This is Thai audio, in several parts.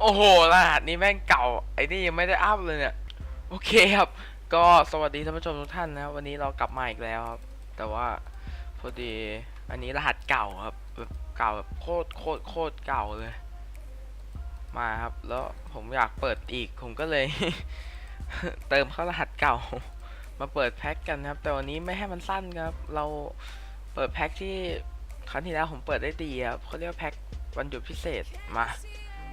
โอ้โหรหัสนี้แม่งเก่า ไอ้นี่ยังไม่ได้อัพเลยเนี่ย โอเคครับ ก็สวัสดีท่านผู้ชมทุกท่านนะครับวันนี้เรากลับมาอีกแล้วครับ แต่ว่าพอดี อันนี้รหัสเก่าครับแบบเก่าแบบโคตรโคตรโคตรเก่าเลย มาครับ แล้วผมอยากเปิดอีก ผมก็เลย เติมเข้ารหัสเก่า มาเปิดแพ็กกันครับ แต่วันนี้ไม่ให้มันสั้นครับ เราเปิดแพ็กที่ครั้งที่แล้วผมเปิดได้ดีครับเขาเรียกแพ็กวันหยุดพิเศษมา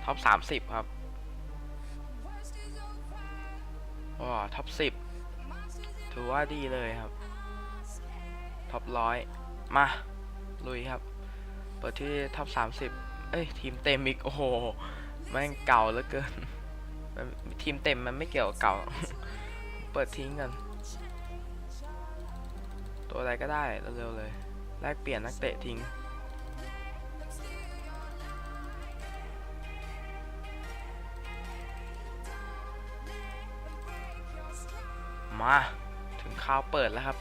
ท็อปสามสิบครับว้าท็อปสิบถือว่าดีเลยครับ ท็อปร้อยมา ลุยครับ เปิดที่ท็อปสามสิบเอ้ย ทีมเต็มอีก โอ้โห แม่งเก่าเหลือเกิน ทีมเต็มมันไม่เกี่ยวกับเก่า เปิดทิ้งกัน ตัวอะไรก็ได้เร็วๆเลย แลกเปลี่ยนนักเตะทิ้ง มาถึงข่าวเปิดแล้วครับ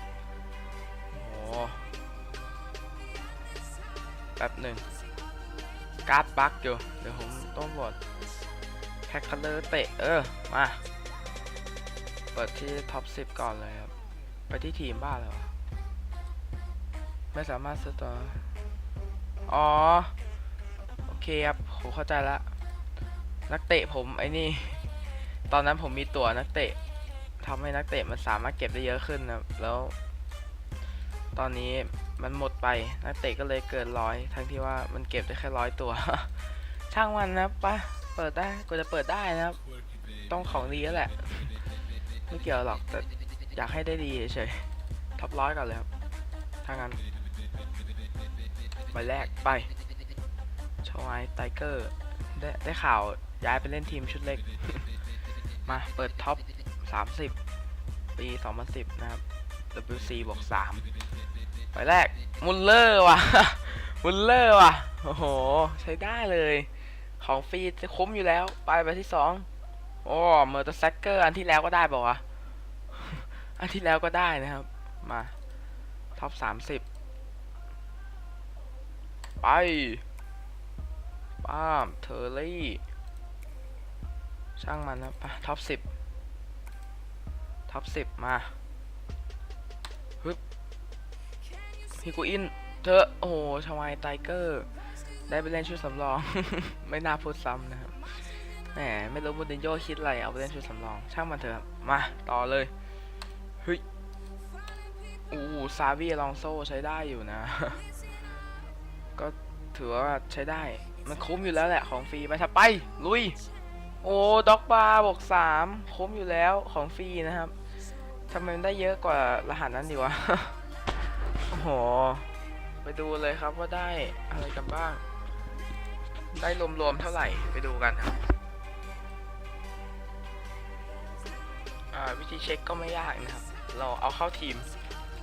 โอ้โหแป๊บหนึ่งการ์ดบักอยู่ เดี๋ยวผมต้องโหลดแพ็คคัลเลอร์เตะ เออ มา เปิดที่ท็อป 10 ก่อนเลยครับ ไปที่ทีมบ้าเลยวะไม่สามารถซื้อตัวอ๋อ โอเคครับผมเข้าใจละ นักเตะผมไอ้นี่ ตอนนั้นผมมีตั๋วนักเตะ ทำให้นักเตะมันสามารถเก็บได้เยอะขึ้นนะแล้ว ตอนนี้มันหมดไปนักเตะก็เลยเกินร้อยทั้งที่ว่ามันเก็บได้แค่ร้อยตัว ช่างมันนะปะเปิดได้ก็จะเปิดได้นะครับ ต้องของดีแล้วแหละ ไม่เกี่ยวหรอกแต่อยากให้ได้ดีเฉยท็อปร้อยก่อนเลยครับถ้างั้นใบแรกไปชวายไทเกอร์ได้ได้ข่าวย้ายไปเล่นทีมชุดเล็ก มาเปิดท็อป 30 ปี 2010 นะครับ WC บวก3ไปแรก มุลเลอร์ว่ะ มุลเลอร์ว่ะ โอ้โห ใช้ได้เลย ของฟรีจะคุ้มอยู่แล้ว ไปไปที่ 2 โอ้เมอร์ตแซกเกอร์อันที่แล้วก็ได้บอกว่าวะ อันที่แล้วก็ได้นะครับ มา ท็อป 30 ไปป้ามเทอร์รี่ ช่างมันนะไปท็อป 10 ท็อป10มาฮึบฮิกุอินเธอโอ้โหชวายไทเกอร์ ได้ไปเล่นชุดสำรอง ไม่น่าพูดซ้ำนะครับแหมไม่รู้บูดินโยคิดอะไรเอาไปเล่นชุดสำรอง ช่างมันเถอะมาต่อเลยเฮ้ยอู้ซาวีลองโซใช้ได้อยู่นะ ก็ถือว่าใช้ได้ มันคุ้มอยู่แล้วแหละของฟรีไปถัดไป ลุย โอ้ด็อกบาร์บวกสามคุ้มอยู่แล้วของฟรีนะครับ ทำไมมันได้เยอะกว่ารหัสนั้นดีวะ โอ้โห ไปดูเลยครับว่าได้อะไรกันบ้าง ได้รวมๆเท่าไหร่ ไปดูกันครับอ่าวิธีเช็คก็ไม่ยากนะครับ เราเอาเข้าทีม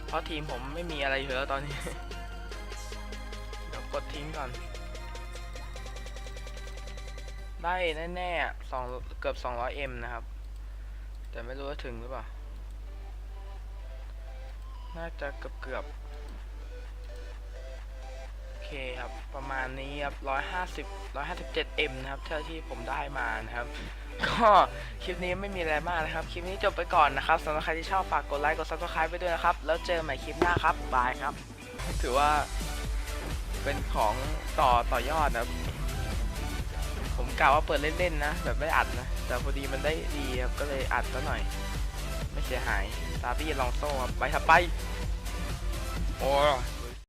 เพราะทีมผมไม่มีอะไรอยู่แล้วตอนนี้ เดี๋ยวกดทิ้งก่อน ได้แน่ๆสองเกือบ 200M นะครับ แต่ไม่รู้ว่าถึงหรือเปล่า น่าจะเกือบเกือบๆโอเคครับประมาณนี้ครับ150 157M นะครับเท่าที่ผมได้มานะครับ ก็คลิปนี้ไม่มีอะไรมากนะครับ คลิปนี้จบไปก่อนนะครับสำหรับใครที่ชอบฝากกดไลค์กด subscribe ไปด้วยนะครับ แล้วเจอใหม่คลิปหน้าครับบายครับ ถือว่าเป็นของต่อต่อยอดนะผมกล่าวว่าเปิดเล่นๆนะ แบบไม่อัดนะ แต่พอดีมันได้ดีครับก็เลยอัดซะหน่อย ไม่เสียหายซาบี้ลองโซ่ครับไปถัดไป โอ้